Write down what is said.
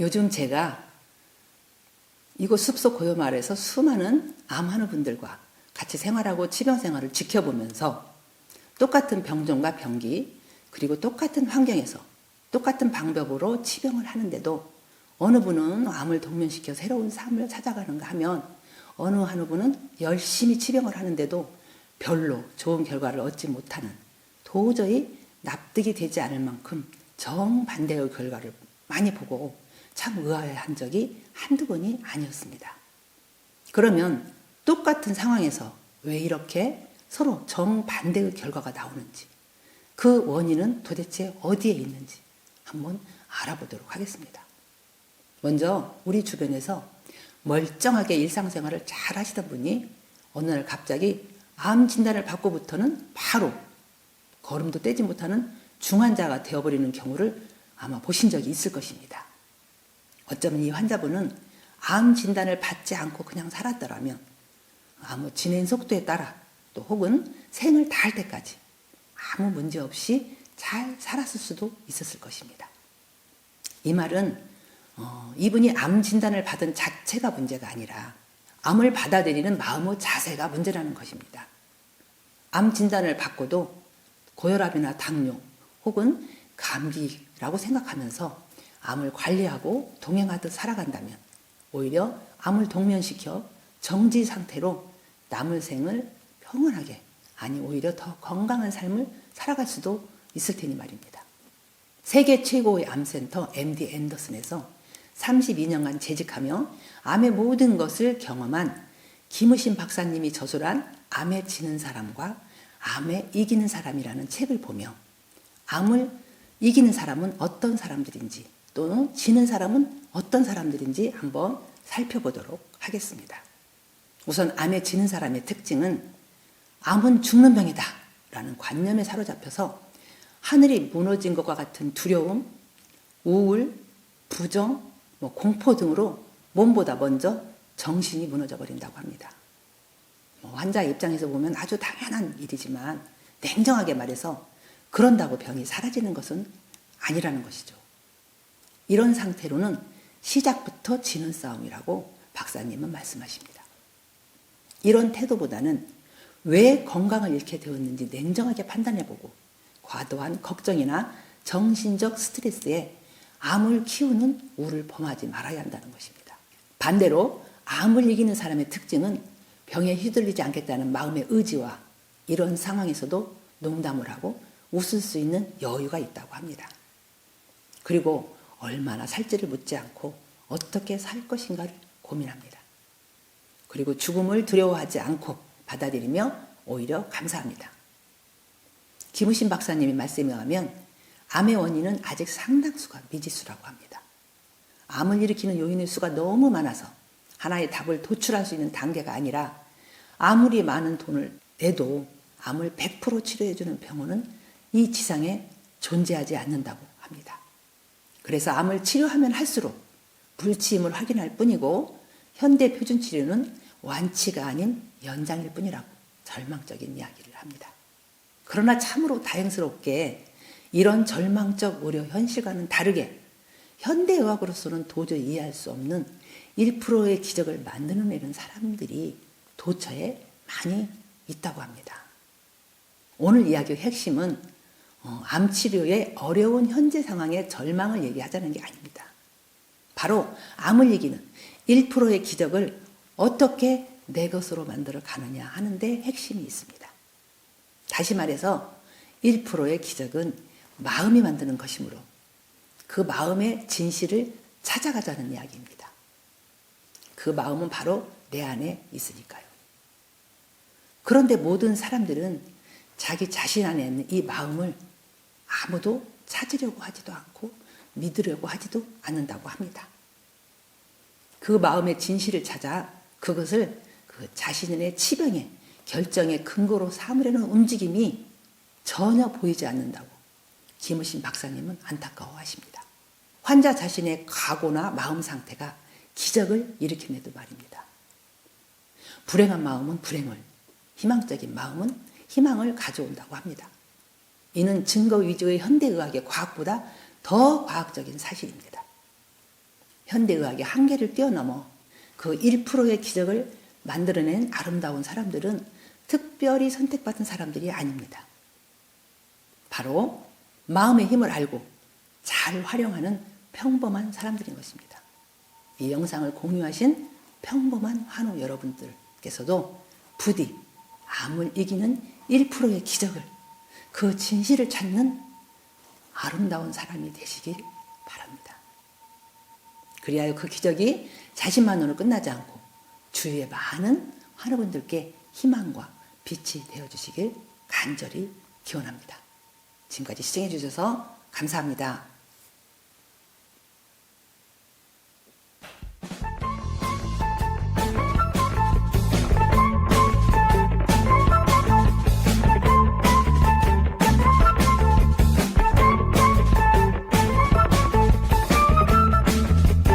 요즘 제가 이곳 숲속 고요 마을에서 수많은 암하는 분들과 같이 생활하고 치병 생활을 지켜보면서 똑같은 병종과 병기 그리고 똑같은 환경에서 똑같은 방법으로 치병을 하는데도 어느 분은 암을 동면시켜 새로운 삶을 찾아가는가 하면 어느 한 분은 열심히 치병을 하는데도 별로 좋은 결과를 얻지 못하는 도저히 납득이 되지 않을 만큼 정반대의 결과를 많이 보고 참 의아해한 적이 한두 번이 아니었습니다. 그러면 똑같은 상황에서 왜 이렇게 서로 정반대의 결과가 나오는지 그 원인은 도대체 어디에 있는지 한번 알아보도록 하겠습니다. 먼저 우리 주변에서 멀쩡하게 일상생활을 잘 하시던 분이 어느 날 갑자기 암 진단을 받고부터는 바로 걸음도 떼지 못하는 중환자가 되어버리는 경우를 아마 보신 적이 있을 것입니다. 어쩌면 이 환자분은 암 진단을 받지 않고 그냥 살았더라면 아무 진행 속도에 따라 또 혹은 생을 다할 때까지 아무 문제 없이 잘 살았을 수도 있었을 것입니다. 이 말은 어, 이분이 암 진단을 받은 자체가 문제가 아니라 암을 받아들이는 마음의 자세가 문제라는 것입니다. 암 진단을 받고도 고혈압이나 당뇨 혹은 감기라고 생각하면서 암을 관리하고 동행하듯 살아간다면 오히려 암을 동면시켜 정지 상태로 남을 생을 평온하게 아니 오히려 더 건강한 삶을 살아갈 수도 있을 테니 말입니다. 세계 최고의 암센터 MD 앤더슨에서 32년간 재직하며 암의 모든 것을 경험한 김우신 박사님이 저술한 암에 지는 사람과 암에 이기는 사람이라는 책을 보며 암을 이기는 사람은 어떤 사람들인지 또는 지는 사람은 어떤 사람들인지 한번 살펴보도록 하겠습니다. 우선 암에 지는 사람의 특징은 암은 죽는 병이다 라는 관념에 사로잡혀서 하늘이 무너진 것과 같은 두려움, 우울, 부정, 뭐 공포 등으로 몸보다 먼저 정신이 무너져 버린다고 합니다. 뭐 환자 입장에서 보면 아주 당연한 일이지만 냉정하게 말해서 그런다고 병이 사라지는 것은 아니라는 것이죠. 이런 상태로는 시작부터 지는 싸움이라고 박사님은 말씀하십니다. 이런 태도보다는 왜 건강을 잃게 되었는지 냉정하게 판단해보고 과도한 걱정이나 정신적 스트레스에 암을 키우는 우를 범하지 말아야 한다는 것입니다. 반대로 암을 이기는 사람의 특징은 병에 휘둘리지 않겠다는 마음의 의지와 이런 상황에서도 농담을 하고 웃을 수 있는 여유가 있다고 합니다. 그리고 얼마나 살지를 묻지 않고 어떻게 살 것인가를 고민합니다. 그리고 죽음을 두려워하지 않고 받아들이며 오히려 감사합니다. 김우신 박사님의 말씀에 의하면 암의 원인은 아직 상당수가 미지수라고 합니다. 암을 일으키는 요인의 수가 너무 많아서 하나의 답을 도출할 수 있는 단계가 아니라 아무리 많은 돈을 내도 암을 100% 치료해주는 병원은 이 지상에 존재하지 않는다고 합니다. 그래서 암을 치료하면 할수록 불치임을 확인할 뿐이고 현대 표준 치료는 완치가 아닌 연장일 뿐이라고 절망적인 이야기를 합니다. 그러나 참으로 다행스럽게 이런 절망적 우려 현실과는 다르게 현대의학으로서는 도저히 이해할 수 없는 1%의 기적을 만들어내는 사람들이 도처에 많이 있다고 합니다. 오늘 이야기의 핵심은 어, 암 치료의 어려운 현재 상황의 절망을 얘기하자는 게 아닙니다. 바로 암을 이기는 1%의 기적을 어떻게 내 것으로 만들어 가느냐 하는데 핵심이 있습니다. 다시 말해서 1%의 기적은 마음이 만드는 것이므로 그 마음의 진실을 찾아가자는 이야기입니다. 그 마음은 바로 내 안에 있으니까요. 그런데 모든 사람들은 자기 자신 안에 있는 이 마음을 아무도 찾으려고 하지도 않고 믿으려고 하지도 않는다고 합니다. 그 마음의 진실을 찾아 그것을 그 자신의 치병의 결정의 근거로 삼으려는 움직임이 전혀 보이지 않는다고 김우신 박사님은 안타까워하십니다. 환자 자신의 각오나 마음 상태가 기적을 일으켜내도 말입니다. 불행한 마음은 불행을, 희망적인 마음은 희망을 가져온다고 합니다. 이는 증거 위주의 현대의학의 과학보다 더 과학적인 사실입니다. 현대의학의 한계를 뛰어넘어 그 1%의 기적을 만들어낸 아름다운 사람들은 특별히 선택받은 사람들이 아닙니다. 바로 마음의 힘을 알고 잘 활용하는 평범한 사람들인 것입니다. 이 영상을 공유하신 평범한 환우 여러분들께서도 부디 암을 이기는 1%의 기적을 그 진실을 찾는 아름다운 사람이 되시길 바랍니다. 그리하여 그 기적이 자신만으로 끝나지 않고 주위의 많은 환우분들께 희망과 빛이 되어 주시길 간절히 기원합니다. 지금까지 시청해 주셔서 감사합니다.